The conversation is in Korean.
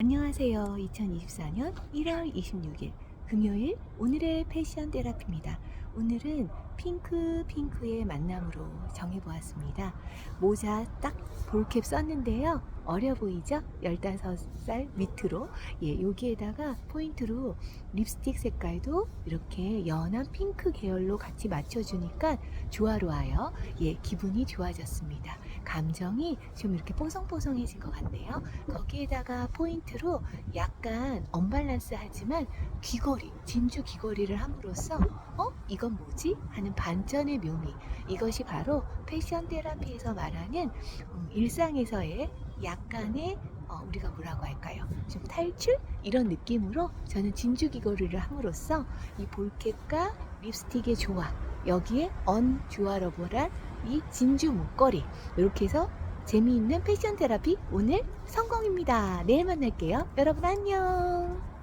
안녕하세요. 2024년 1월 26일 금요일 오늘의 패션 테라피입니다. 오늘은 핑크 핑크의 만남으로 정해보았습니다. 모자 딱 볼캡 썼는데요. 어려 보이죠? 15살 밑으로. 예, 여기에다가 포인트로 립스틱 색깔도 이렇게 연한 핑크 계열로 같이 맞춰주니까 조화로워요. 예, 기분이 좋아졌습니다. 감정이 좀 이렇게 뽀송뽀송해진 것 같네요. 거기에다가 포인트로 약간 언밸런스 하지만 귀걸이, 진주 귀걸이를 함으로써 어? 이건 뭐지? 하는 반전의 묘미. 이것이 바로 패션 테라피에서 말하는 음, 일상에서의 약간의 어, 우리가 뭐라고 할까요? 좀 탈출? 이런 느낌으로 저는 진주 귀걸이를 함으로써 이 볼캡과 립스틱의 조화, 여기에 언 주아러블한 이 진주 목걸이 이렇게 해서 재미있는 패션 테라피 오늘 성공입니다. 내일 만날게요. 여러분 안녕.